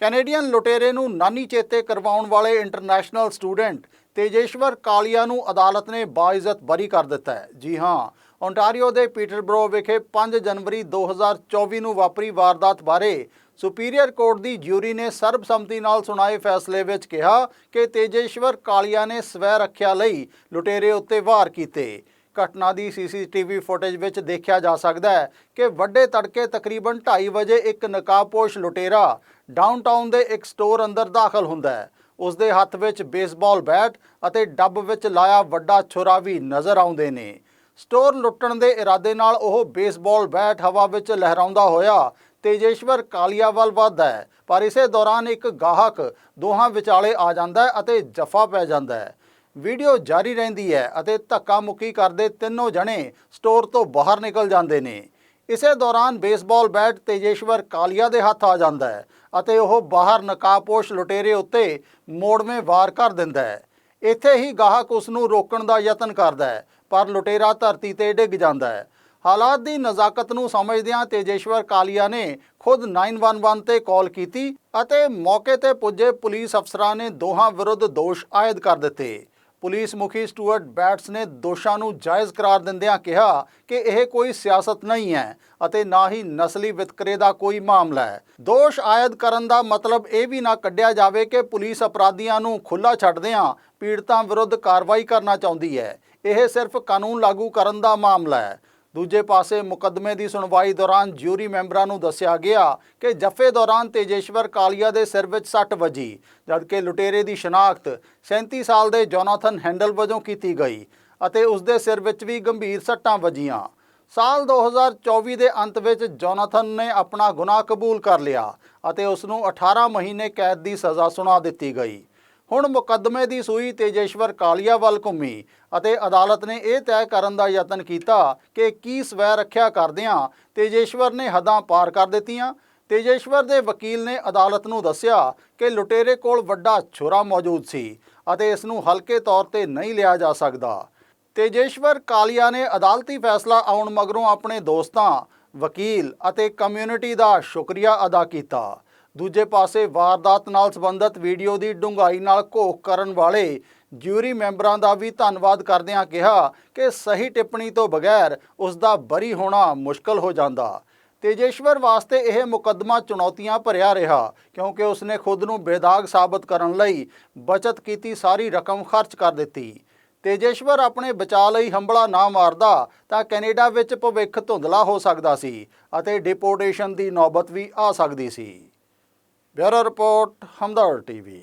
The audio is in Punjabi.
ਕੈਨੇਡੀਅਨ ਲੁਟੇਰੇ ਨੂੰ ਨਾਨੀ ਚੇਤੇ ਕਰਵਾਉਣ ਵਾਲੇ ਇੰਟਰਨੈਸ਼ਨਲ ਸਟੂਡੈਂਟ ਤੇਜੇਸ਼ਵਰ ਕਾਲੀਆ ਨੂੰ ਅਦਾਲਤ ਨੇ ਬਾਇਜ਼ਤ ਬਰੀ ਕਰ ਦਿੱਤਾ ਹੈ। ਜੀ ਹਾਂ ਓਨਟਾਰੀਓ ਦੇ ਪੀਟਰਬਰੋ ਵਿਖੇ 5 ਜਨਵਰੀ 2024 ਨੂੰ ਵਾਪਰੀ ਵਾਰਦਾਤ ਬਾਰੇ ਸੁਪੀਰੀਅਰ ਕੋਰਟ ਦੀ ਜਿਊਰੀ ਨੇ ਸਰਬਸੰਮਤੀ ਨਾਲ ਸੁਣਾਏ ਫੈਸਲੇ ਵਿੱਚ ਕਿਹਾ ਕਿ ਤੇਜੇਸ਼ਵਰ ਕਾਲੀਆ ਨੇ ਸਵੈ ਰੱਖਿਆ ਲਈ ਲੁਟੇਰੇ ਉੱਤੇ ਵਾਰ ਕੀਤੇ। ਘਟਨਾ ਦੀ ਸੀਸੀਟੀਵੀ ਫੁਟੇਜ ਵਿੱਚ ਦੇਖਿਆ ਜਾ ਸਕਦਾ ਹੈ ਕਿ ਵੱਡੇ ਤੜਕੇ ਤਕਰੀਬਨ 2:30 ਵਜੇ ਇੱਕ ਨਕਾਬਪੋਸ਼ ਲੁਟੇਰਾ ਡਾਊਨਟਾਊਨ ਦੇ ਇੱਕ ਸਟੋਰ ਅੰਦਰ ਦਾਖਲ ਹੁੰਦਾ ਹੈ। ਉਸ ਦੇ ਹੱਥ ਵਿੱਚ ਬੇਸਬਾਲ ਬੈਟ ਅਤੇ ਡੱਬ ਵਿੱਚ ਲਾਇਆ ਵੱਡਾ ਛੁਰਾ ਵੀ ਨਜ਼ਰ ਆਉਂਦੇ ਨੇ। ਸਟੋਰ ਲੁੱਟਣ ਦੇ ਇਰਾਦੇ ਨਾਲ ਉਹ ਬੇਸਬਾਲ ਬੈਟ ਹਵਾ ਵਿੱਚ ਲਹਿਰਾਉਂਦਾ ਹੋਇਆ ਤੇਜੇਸ਼ਵਰ ਕਾਲੀਆ ਵੱਲ ਵੱਧਦਾ ਹੈ, ਪਰ ਇਸੇ ਦੌਰਾਨ ਇੱਕ ਗਾਹਕ ਦੋਹਾਂ ਵਿਚਾਲੇ ਆ ਜਾਂਦਾ ਹੈ ਅਤੇ ਜਫਾ ਪੈ ਜਾਂਦਾ ਹੈ। ਵੀਡੀਓ ਜਾਰੀ ਰਹਿੰਦੀ ਹੈ ਅਤੇ ਧੱਕਾ ਮੁੱਕੀ ਕਰਦੇ ਤਿੰਨੋਂ ਜਣੇ ਸਟੋਰ ਤੋਂ ਬਾਹਰ ਨਿਕਲ ਜਾਂਦੇ ਨੇ। ਇਸੇ ਦੌਰਾਨ ਬੇਸਬਾਲ ਬੈਟ ਤੇਜੇਸ਼ਵਰ ਕਾਲੀਆ ਦੇ ਹੱਥ ਆ ਜਾਂਦਾ ਹੈ ਅਤੇ ਉਹ ਬਾਹਰ ਨਕਾਬਪੋਸ਼ ਲੁਟੇਰੇ ਉੱਤੇ ਮੋੜਵੇਂ ਵਾਰ ਕਰ ਦਿੰਦਾ ਹੈ। ਇੱਥੇ ਹੀ ਗਾਹਕ ਉਸ ਨੂੰ ਰੋਕਣ ਦਾ ਯਤਨ ਕਰਦਾ ਹੈ, ਪਰ ਲੁਟੇਰਾ ਧਰਤੀ ਤੇ ਡਿੱਗ ਜਾਂਦਾ ਹੈ। ਹਾਲਾਤ ਦੀ ਨਜ਼ਾਕਤ ਨੂੰ ਸਮਝਦਿਆਂ ਤੇਜੇਸ਼ਵਰ ਕਾਲੀਆ ਨੇ ਖੁਦ 911 ਤੇ ਕਾਲ ਕੀਤੀ ਅਤੇ ਮੌਕੇ ਤੇ ਪੁੱਜੇ ਪੁਲਿਸ ਅਫਸਰਾਂ ਨੇ ਦੋਹਾਂ ਵਿਰੁੱਧ ਦੋਸ਼ ਆਇਦ ਕਰ ਦਿੱਤੇ। ਪੁਲਿਸ ਮੁਖੀ ਸਟੂਅਰਟ ਬੈਟਸ ਨੇ ਦੋਸ਼ਾਂ ਨੂੰ ਜਾਇਜ਼ ਕਰਾਰ ਦਿੰਦਿਆਂ ਕਿਹਾ ਕਿ ਇਹ ਕੋਈ ਸਿਆਸਤ ਨਹੀਂ ਹੈ ਅਤੇ ਨਾ ਹੀ ਨਸਲੀ ਵਿਤਕਰੇ ਦਾ ਕੋਈ ਮਾਮਲਾ ਹੈ। ਦੋਸ਼ ਆਇਦ ਕਰਨ ਦਾ ਮਤਲਬ ਇਹ ਵੀ ਨਾ ਕੱਢਿਆ ਜਾਵੇ ਕਿ ਪੁਲਿਸ ਅਪਰਾਧੀਆਂ ਨੂੰ ਖੁੱਲਾ ਛੱਡਦਿਆਂ ਪੀੜਤਾਂ ਵਿਰੁੱਧ ਕਾਰਵਾਈ ਕਰਨਾ ਚਾਹੁੰਦੀ ਹੈ। ਇਹ ਸਿਰਫ ਕਾਨੂੰਨ ਲਾਗੂ ਕਰਨ ਦਾ ਮਾਮਲਾ ਹੈ। ਦੂਜੇ ਪਾਸੇ ਮੁਕੱਦਮੇ ਦੀ ਸੁਣਵਾਈ ਦੌਰਾਨ ਜਿਊਰੀ ਮੈਂਬਰਾਂ ਨੂੰ ਦੱਸਿਆ ਗਿਆ ਕਿ ਜੱਫੇ ਦੌਰਾਨ ਤੇਜੇਸ਼ਵਰ ਕਾਲੀਆ ਦੇ ਸਿਰ ਵਿੱਚ ਸੱਟ ਵੱਜੀ, ਜਦਕਿ ਲੁਟੇਰੇ ਦੀ ਸ਼ਨਾਖਤ 37 ਸਾਲ ਦੇ ਜੋਨਾਥਨ ਹੈਂਡਲ ਵਜੋਂ ਕੀਤੀ ਗਈ ਅਤੇ ਉਸ ਦੇ ਸਿਰ ਵਿੱਚ ਵੀ ਗੰਭੀਰ ਸੱਟਾਂ ਵੱਜੀਆਂ। ਸਾਲ 2024 ਦੇ ਅੰਤ ਵਿੱਚ ਜੋਨਾਥਨ ਨੇ ਆਪਣਾ ਗੁਨਾਹ ਕਬੂਲ ਕਰ ਲਿਆ ਅਤੇ ਉਸ ਨੂੰ 18 ਮਹੀਨੇ ਕੈਦ ਦੀ ਸਜ਼ਾ ਸੁਣਾ ਦਿੱਤੀ ਗਈ। ਹੁਣ ਮੁਕੱਦਮੇ ਦੀ ਸੂਈ ਤੇਜੇਸ਼ਵਰ ਕਾਲੀਆ ਵੱਲ ਘੁੰਮੀ ਅਤੇ ਅਦਾਲਤ ਨੇ ਇਹ ਤੈਅ ਕਰਨ ਦਾ ਯਤਨ ਕੀਤਾ ਕਿ ਕੀ ਸਵੈ ਰੱਖਿਆ ਕਰਦਿਆਂ ਤੇਜੇਸ਼ਵਰ ਨੇ ਹੱਦਾਂ ਪਾਰ ਕਰ ਦਿੱਤੀਆਂ। ਤੇਜੇਸ਼ਵਰ ਦੇ ਵਕੀਲ ਨੇ ਅਦਾਲਤ ਨੂੰ ਦੱਸਿਆ ਕਿ ਲੁਟੇਰੇ ਕੋਲ ਵੱਡਾ ਛੁਰਾ ਮੌਜੂਦ ਸੀ ਅਤੇ ਇਸ ਨੂੰ ਹਲਕੇ ਤੌਰ ਤੇ ਨਹੀਂ ਲਿਆ ਜਾ ਸਕਦਾ। ਤੇਜੇਸ਼ਵਰ ਕਾਲੀਆ ਨੇ ਅਦਾਲਤੀ ਫੈਸਲਾ ਆਉਣ ਮਗਰੋਂ ਆਪਣੇ ਦੋਸਤਾਂ, ਵਕੀਲ ਅਤੇ ਕਮਿਊਨਿਟੀ ਦਾ ਸ਼ੁਕਰੀਆ ਅਦਾ ਕੀਤਾ। ਦੂਜੇ ਪਾਸੇ ਵਾਰਦਾਤ ਨਾਲ ਸੰਬੰਧਿਤ ਵੀਡੀਓ ਦੀ ਡੂੰਘਾਈ ਨਾਲ ਘੋਖ ਕਰਨ ਵਾਲੇ ਜਿਊਰੀ ਮੈਂਬਰਾਂ ਦਾ ਵੀ ਧੰਨਵਾਦ ਕਰਦਿਆਂ ਕਿਹਾ ਕਿ ਸਹੀ ਟਿੱਪਣੀ ਤੋਂ ਬਗੈਰ ਉਸ ਦਾ ਬਰੀ ਹੋਣਾ ਮੁਸ਼ਕਲ ਹੋ ਜਾਂਦਾ। ਤੇਜੇਸ਼ਵਰ ਵਾਸਤੇ ਇਹ ਮੁਕੱਦਮਾ ਚੁਣੌਤੀਆਂ ਭਰਿਆ ਰਿਹਾ, ਕਿਉਂਕਿ ਉਸਨੇ ਖੁਦ ਨੂੰ ਬੇਦਾਗ ਸਾਬਤ ਕਰਨ ਲਈ ਬਚਤ ਕੀਤੀ ਸਾਰੀ ਰਕਮ ਖਰਚ ਕਰ ਦਿੱਤੀ। ਤੇਜੇਸ਼ਵਰ ਆਪਣੇ ਬਚਾਅ ਲਈ ਹੰਬਲਾ ਨਾ ਮਾਰਦਾ ਤਾਂ ਕੈਨੇਡਾ ਵਿੱਚ ਭਵਿੱਖ ਧੁੰਦਲਾ ਹੋ ਸਕਦਾ ਸੀ ਅਤੇ ਡਿਪੋਰਟੇਸ਼ਨ ਦੀ ਨੌਬਤ ਵੀ ਆ ਸਕਦੀ ਸੀ। Bureau report Hamdard TV